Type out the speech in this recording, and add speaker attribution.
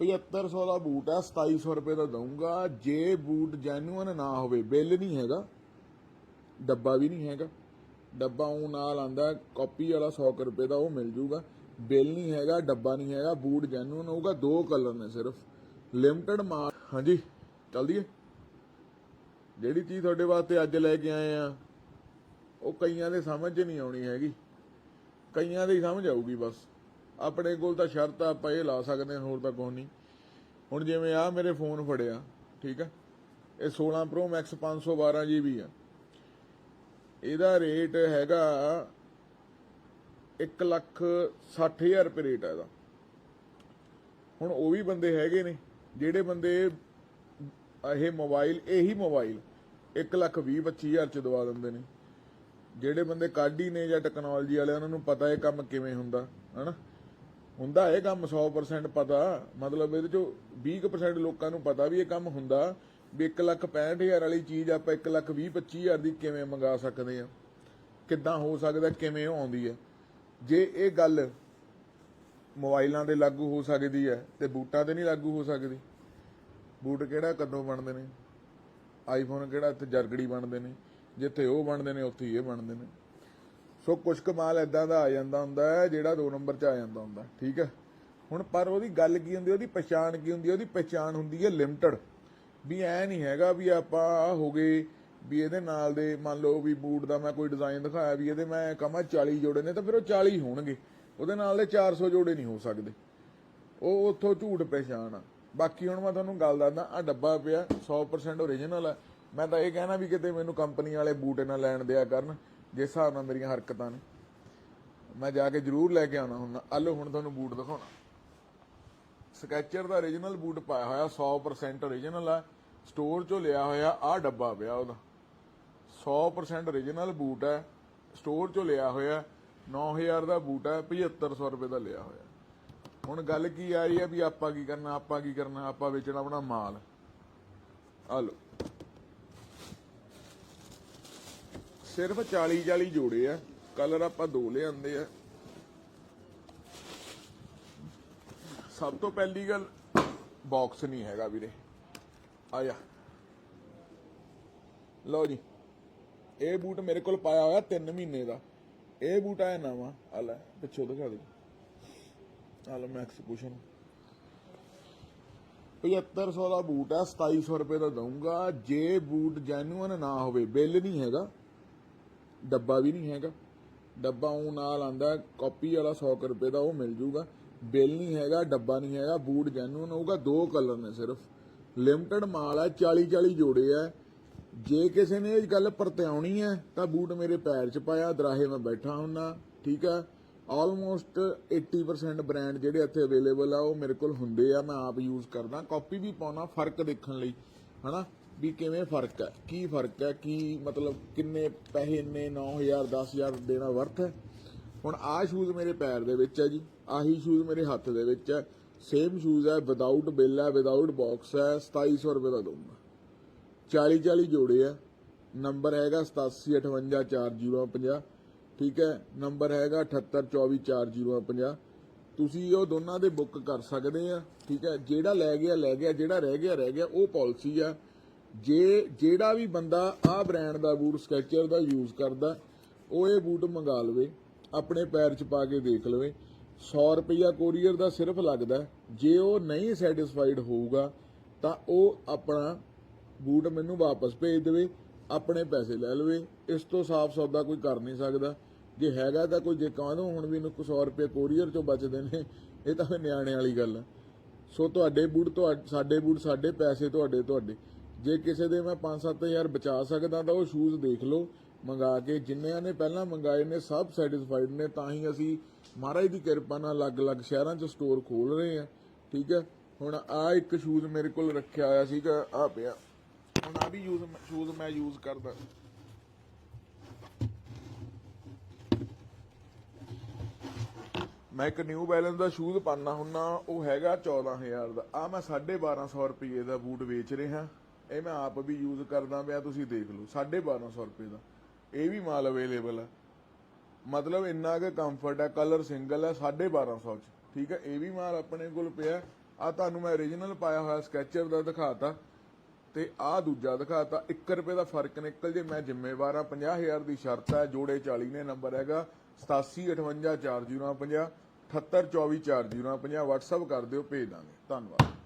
Speaker 1: 7500 ਦਾ boot ਹੈ 2700 ਰੁਪਏ ਦਾ ਦਊਂਗਾ। ਜੇ ਬੂਟ ਜੈਨੂਅਨ ਨਾ ਹੋਵੇ, ਬਿੱਲ ਨਹੀਂ ਹੈਗਾ। ਡੱਬਾ ਵੀ ਨਹੀਂ ਹੈਗਾ। ਡੱਬਾ ਉਹ ਨਾਲ ਆਂਦਾ ਕਾਪੀ ਵਾਲਾ 100 ਕੁ ਰੁਪਏ ਦਾ ਉਹ ਮਿਲ ਜੂਗਾ। ਬਿੱਲ ਨਹੀਂ ਹੈਗਾ, ਡੱਬਾ ਨਹੀਂ ਹੈਗਾ, ਬੂਟ ਜੈਨੂਅਨ ਹੋਊਗਾ, ਦੋ ਕਲਰ ਨੇ ਸਿਰਫ। ਲਿਮਟਿਡ ਮਾਲ ਹਾਂਜੀ ਚੱਲਦੀ ਹੈ ਜਿਹੜੀ ਚੀਜ਼ ਤੁਹਾਡੇ ਵਾਸਤੇ ਅੱਜ ਲੈ ਕੇ ਆਏ ਆ, ਉਹ ਕਈਆਂ ਦੇ ਸਮਝ ਨਹੀਂ ਆਉਣੀ ਹੈਗੀ। ਕਈਆਂ ਦੇ ਹੀ ਸਮਝ ਆਊਗੀ ਬਸ। ਆਪਣੇ ਕੋਲ ਤਾਂ ਸ਼ਰਤ ਆ ਆਪਾਂ ਇਹ ਲਾ ਸਕਦੇ ਹਾਂ, ਹੋਰ ਤਾਂ ਕੋਈ ਨਹੀਂ। ਹੁਣ ਜਿਵੇਂ ਆ ਮੇਰੇ ਫੋਨ ਫੜਿਆ, ਠੀਕ ਆ? ਇਹ 16 Pro Max 512 GB ਆ। ਇਹਦਾ ਰੇਟ ਹੈਗਾ 1 ਲੱਖ 60000 ਰੁਪਏ ਰੇਟ ਆ ਇਹਦਾ। ਹੁਣ ਉਹ ਵੀ ਬੰਦੇ ਹੈਗੇ ਨੇ, ਜਿਹੜੇ ਬੰਦੇ ਇਹ ਮੋਬਾਈਲ, ਇਹੀ ਮੋਬਾਈਲ 1 ਲੱਖ 20 25000 ਚ ਦਵਾ ਦਿੰਦੇ ਨੇ। ਜਿਹੜੇ ਬੰਦੇ ਕਾਢੀ ਨੇ ਜਾਂ ਟੈਕਨੋਲੋਜੀ ਵਾਲੇ ਉਹਨਾਂ ਨੂੰ ਪਤਾ ਇਹ ਕੰਮ ਕਿਵੇਂ ਹੁੰਦਾ, ਹਨਾ? ਹੁੰਦਾ ਇਹ ਕੰਮ 100% ਪਤਾ। ਮਤਲਬ ਇਹਦੇ ਚੋਂ 20% ਲੋਕਾਂ ਨੂੰ ਪਤਾ ਵੀ ਇਹ ਕੰਮ ਹੁੰਦਾ ਵੀ 1 ਲੱਖ 65000 ਵਾਲੀ ਚੀਜ਼ ਆਪਾਂ 1 ਲੱਖ 20 25000 ਦੀ ਕਿਵੇਂ ਮੰਗਾ ਸਕਦੇ ਆ ਕਿੱਦਾਂ ਹੋ ਸਕਦਾ, ਕਿਵੇਂ ਉਹ ਆਉਂਦੀ ਹੈ। ਜੇ ਇਹ ਗੱਲ ਮੋਬਾਈਲਾਂ ਤੇ ਲਾਗੂ ਹੋ ਸਕਦੀ ਹੈ ਤੇ ਬੂਟਾਂ ਤੇ ਨਹੀਂ ਲਾਗੂ ਹੋ ਸਕਦੀ, ਬੂਟ ਕਿਹੜਾ ਕਦੋਂ ਬਣਦੇ ਨੇ? ਆਈਫੋਨ ਕਿਹੜਾ ਇੱਥੇ ਜਰਗੜੀ ਬਣਦੇ ਨੇ, ਜਿੱਥੇ ਉਹ ਬਣਦੇ ਨੇ, ਉੱਥੇ ਹੀ ਇਹ ਬਣਦੇ ਨੇ। ਸੋ ਕੁਝ ਕਮਾਲ ਇਦਾਂ ਦਾ ਆ ਜਾਂਦਾ ਹੁੰਦਾ ਹੈ, ਜਿਹੜਾ 2 ਨੰਬਰ 'ਚ ਆ ਜਾਂਦਾ ਹੁੰਦਾ ਠੀਕ ਹੈ? ਹੁਣ ਪਰ ਉਹਦੀ ਗੱਲ ਕੀ ਹੁੰਦੀ ਉਹਦੀ ਪਛਾਣ ਕੀ ਹੁੰਦੀ ਉਹਦੀ ਪਛਾਣ ਹੁੰਦੀ ਹੈ ਲਿਮਟਿਡ ਵੀ ਐ ਨਹੀਂ ਹੈਗਾ ਵੀ ਆਪਾਂ ਆਹ ਹੋ ਗਏ, ਵੀ ਇਹਦੇ ਨਾਲ ਦੇ ਮੰਨ ਲਓ ਵੀ ਬੂਟ ਦਾ ਮੈਂ ਕੋਈ ਡਿਜ਼ਾਈਨ ਦਿਖਾਇਆ, ਵੀ ਇਹਦੇ ਮੈਂ ਕਮਾ 40 ਜੋੜੇ ਨੇ, ਤਾਂ ਫਿਰ ਉਹ 40 ਹੋਣਗੇ। ਉਹਦੇ ਨਾਲ ਦੇ 400 ਜੋੜੇ ਨਹੀਂ ਹੋ ਸਕਦੇ। ਉਹ ਉੱਥੋਂ ਝੂਠ ਪਛਾਣ ਆ। ਬਾਕੀ ਹੁਣ ਮੈਂ ਤੁਹਾਨੂੰ ਗੱਲ ਦੱਸਦਾ ਆ ਡੱਬਾ ਪਿਆ 100% ਓਰੀਜਨਲ ਹੈ ਮੈਂ ਤਾਂ ਇਹ ਕਹਿਣਾ ਵੀ ਕਿਤੇ ਮੈਨੂੰ ਕੰਪਨੀ ਵਾਲੇ ਬੂਟ ਨਾ ਲੈਣ ਦਿਆ ਕਰਨ। ਜਿਸ ਹਿਸਾਬ ਨਾਲ ਮੇਰੀਆਂ ਹਰਕਤਾਂ ਨੇ, ਮੈਂ ਜਾ ਕੇ ਜ਼ਰੂਰ ਲੈ ਕੇ ਆਉਣਾ ਹੁੰਦਾ। ਆਲੋ ਹੁਣ ਤੁਹਾਨੂੰ ਬੂਟ ਦਿਖਾਉਣਾ। ਸਕੈਚਰ ਦਾ ਓਰੀਜਨਲ ਬੂਟ ਪਾਇਆ ਹੋਇਆ 100% ਓਰੀਜਨਲ ਆ। ਸਟੋਰ ਚੋਂ ਲਿਆ ਹੋਇਆ ਆ ਡੱਬਾ ਪਿਆ ਉਹਦਾ। 100% ਓਰੀਜਨਲ ਬੂਟ ਹੈ ਸਟੋਰ ਚੋਂ ਲਿਆ ਹੋਇਆ 9000 ਦਾ ਬੂਟ ਹੈ 7500 ਰੁਪਏ ਦਾ ਲਿਆ ਹੋਇਆ। ਹੁਣ ਗੱਲ ਕੀ ਆ ਰਹੀ ਹੈ ਵੀ ਆਪਾਂ ਕੀ ਕਰਨਾ, ਆਪਾਂ ਕੀ ਕਰਨਾ, ਆਪਾਂ ਵੇਚਣਾ ਆਪਣਾ ਮਾਲ। ਆ ਲੋ ਸਿਰਫ 40 40 ਜੋੜੇ ਆ। ਕਲਰ ਆਪਾਂ ਦੋ ਲਿਆਂਦੇ ਆ। ਸਭ ਤੋਂ ਪਹਿਲੀ ਗੱਲ ਬਾਕਸ ਨਹੀਂ ਹੈਗਾ ਵੀਰੇ। ਆ ਜਾ। ਲਓ ਜੀ। ਇਹ ਬੂਟ ਮੇਰੇ ਕੋਲ ਪਾਇਆ ਹੋਇਆ 3 ਮਹੀਨੇ ਦਾ। ਇਹ ਬੂਟ ਆਇਆ ਨਵਾਂ। ਆ ਲੈ, ਪਿੱਛੋਂ ਦਿਖਾ ਦੇ। ਆ ਲੈ ਮੈਕਸ ਕੁਸ਼ਨ 7500 ਦਾ ਬੂਟ ਹੈ 2700 ਰੁਪਏ ਦਾ ਦਊਂਗਾ। ਜੇ ਬੂਟ ਜੈਨੂਅਨ ਨਾ ਹੋਵੇ, ਬਿੱਲ ਨਹੀਂ ਹੈਗਾ। ਡੱਬਾ ਵੀ ਨਹੀਂ ਹੈਗਾ। ਡੱਬਾ ਉਹ ਨਾਲ ਆਂਦਾ ਕਾਪੀ ਵਾਲਾ 100 ਕੁ ਰੁਪਏ ਦਾ ਉਹ ਮਿਲ ਜੂਗਾ। ਬਿੱਲ ਨਹੀਂ ਹੈਗਾ, ਡੱਬਾ ਨਹੀਂ ਹੈਗਾ, ਬੂਟ ਜੈਨੂਅਨ ਹੋਊਗਾ, ਦੋ ਕਲਰ ਨੇ ਸਿਰਫ। ਲਿਮਟਿਡ ਮਾਲ ਹੈ 40 40 ਜੋੜੇ ਹੈ। ਜੇ ਕਿਸੇ ਨੇ ਇਹ ਗੱਲ ਪਰਤਿਆਉਣੀ ਹੈ, ਤਾਂ ਬੂਟ ਮੇਰੇ ਪੈਰ 'ਚ ਪਾਇਆ, ਦਰਾਹੇ ਮੈਂ ਬੈਠਾ ਹੁੰਨਾ, ਠੀਕ ਆ ਆਲਮੋਸਟ 80% ਬ੍ਰਾਂਡ ਜਿਹੜੇ ਇੱਥੇ ਅਵੇਲੇਬਲ ਆ, ਉਹ ਮੇਰੇ ਕੋਲ ਹੁੰਦੇ ਆ, ਮੈਂ ਆਪ ਯੂਜ਼ ਕਰਦਾ। ਕਾਪੀ ਵੀ ਪਾਉਣਾ, ਫ਼ਰਕ ਦੇਖਣ ਲਈ, ਹਨਾ? ਵੀ ਕਿਵੇਂ ਫ਼ਰਕ ਹੈ? ਕੀ ਫ਼ਰਕ ਹੈ? ਕੀ ਮਤਲਬ ਕਿੰਨੇ ਪੈਸੇ ਨੇ 9000 10000 ਦੇਣਾ ਵਰਥ ਹੈ? ਹੁਣ ਆਹ ਸ਼ੂਜ਼ ਮੇਰੇ ਪੈਰ ਦੇ ਵਿੱਚ ਹੈ ਜੀ। ਆਹੀ ਸ਼ੂਜ਼ ਮੇਰੇ ਹੱਥ ਦੇ ਵਿੱਚ ਹੈ। ਸੇਮ ਸ਼ੂਜ਼ ਹੈ ਵਿਦਆਊਟ ਬਿੱਲ ਹੈ ਵਿਦਆਊਟ ਬਾਕਸ ਹੈ 2700 ਰੁਪਏ ਦਾ ਦਊਂਗਾ। 40 40 ਜੋੜੇ ਆ ਨੰਬਰ ਹੈਗਾ 87584050 ਠੀਕ ਹੈ? ਨੰਬਰ ਹੈਗਾ 78244050 ਤੁਸੀਂ ਉਹ ਦੋਨਾਂ ਦੇ ਬੁੱਕ ਕਰ ਸਕਦੇ ਆ। ਠੀਕ ਹੈ? ਜਿਹੜਾ ਲੈ ਗਿਆ ਲੈ ਗਿਆ, ਜਿਹੜਾ ਰਹਿ ਗਿਆ ਰਹਿ ਗਿਆ, ਉਹ ਪਾਲਿਸੀ ਆ। ਜੇ ਜਿਹੜਾ ਵੀ ਬੰਦਾ ਆਹ ਬ੍ਰਾਂਡ ਦਾ ਬੂਟ ਸਕੈਚਰ ਦਾ ਯੂਜ਼ ਕਰਦਾ, ਉਹ ਇਹ ਬੂਟ ਮੰਗਾ ਲਵੇ, ਆਪਣੇ ਪੈਰ 'ਚ ਪਾ ਕੇ ਦੇਖ ਲਵੇ 100 ਰੁਪਈਆ ਕੋਰੀਅਰ ਦਾ ਸਿਰਫ ਲੱਗਦਾ, ਜੇ ਉਹ ਨਹੀਂ ਸੈਟੀਸਫਾਈਡ ਹੋਊਗਾ, ਤਾਂ ਉਹ ਆਪਣਾ ਬੂਟ ਮੈਨੂੰ ਵਾਪਸ ਭੇਜ ਦੇਵੇ, ਆਪਣੇ ਪੈਸੇ ਲੈ ਲਵੇ, ਇਸ ਤੋਂ ਸਾਫ਼ ਸੌਦਾ ਕੋਈ ਕਰ ਨਹੀਂ ਸਕਦਾ। ਜੇ ਹੈਗਾ ਤਾਂ ਕੋਈ, ਜੇ ਕਹਾਂ ਹੁਣ ਵੀ ਇਹਨੂੰ ਕੁਛ 100 ਰੁਪਏ ਕੋਰੀਅਰ ਚੋਂ ਬਚਦੇ ਨੇ, ਇਹ ਤਾਂ ਫਿਰ ਨਿਆਣੇ ਵਾਲੀ ਗੱਲ ਹੈ ਸੋ ਤੁਹਾਡੇ ਬੂਟ ਤੁਹਾ- ਸਾਡੇ ਬੂਟ, ਸਾਡੇ ਪੈਸੇ ਤੁਹਾਡੇ ਤੁਹਾਡੇ। ਜੇ ਕਿਸੇ ਦੇ ਮੈਂ 5-7000 ਬਚਾ ਸਕਦਾ ਤਾਂ ਉਹ ਸ਼ੂਜ਼ ਦੇਖ ਲਓ, ਮੰਗਾ ਕੇ ਜਿੰਨਿਆਂ ਨੇ ਪਹਿਲਾਂ ਮੰਗਾਏ ਨੇ, ਸਭ ਸੈਟੀਸਫਾਈਡ ਨੇ, ਤਾਂ ਹੀ ਅਸੀਂ ਮਹਾਰਾਜ ਦੀ ਕਿਰਪਾ ਨਾਲ ਅਲੱਗ-ਅਲੱਗ ਸ਼ਹਿਰਾਂ 'ਚ ਸਟੋਰ ਖੋਲ ਰਹੇ ਆ ਠੀਕ ਹੈ? ਹੁਣ ਆ ਇੱਕ ਸ਼ੂਜ਼ ਮੇਰੇ ਕੋਲ ਰੱਖਿਆ ਹੋਇਆ ਸੀਗਾ, ਆ ਪਿਆ। ਹੁਣ ਆ ਵੀ ਯੂਜ਼ ਸ਼ੂਜ਼ ਮੈਂ ਯੂਜ਼ ਕਰਦਾ। ਮੈਂ ਇੱਕ ਨਿਊ ਬੈਲੈਂਸ ਦਾ ਸ਼ੂਜ਼ ਪਾਣਾ ਹੁੰਨਾ, ਉਹ ਹੈਗਾ 14000 ਦਾ। ਆ ਮੈਂ 1250 ਰੁਪਏ ਦਾ ਬੂਟ ਵੇਚ ਰਿਹਾ। ਇਹ ਮੈਂ ਆਪ ਵੀ ਯੂਜ਼ ਕਰਦਾ ਪਿਆ, ਤੁਸੀਂ ਦੇਖ ਲਓ 1250 ਰੁਪਏ ਦਾ। ਇਹ ਵੀ ਮਾਲ ਅਵੇਲੇਬਲ ਹੈ ਮਤਲਬ ਇੰਨਾ ਕਿ ਕੰਫਰਟ ਹੈ ਕਲਰ ਸਿੰਗਲ ਹੈ 1250 ਚ। ਠੀਕ ਹੈ ਇਹ ਵੀ ਮਾਲ ਆਪਣੇ ਕੋਲ ਪਿਆ। ਆ ਤੁਹਾਨੂੰ ਮੈਂ origignal ਪਾਇਆ ਹੋਇਆ ਸਕੈਚਰ ਦਾ ਦਿਖਾਤਾ। ਤੇ ਆ ਦੂਜਾ ਦਿਖਾਤਾ। 1 ਰੁਪਏ ਦਾ ਫ਼ਰਕ ਨਿਕਲ ਜੇ, ਮੈਂ ਜ਼ਿੰਮੇਵਾਰ ਆ। 50000 ਦੀ ਸ਼ਰਤ ਹੈ ਜੋੜੇ 40 ਨੇ ਨੰਬਰ ਹੈਗਾ। 87584050 7824450 WhatsApp ਕਰ ਦਿਓ, ਭੇਜ ਦਾਂਗੇ। ਧੰਨਵਾਦ।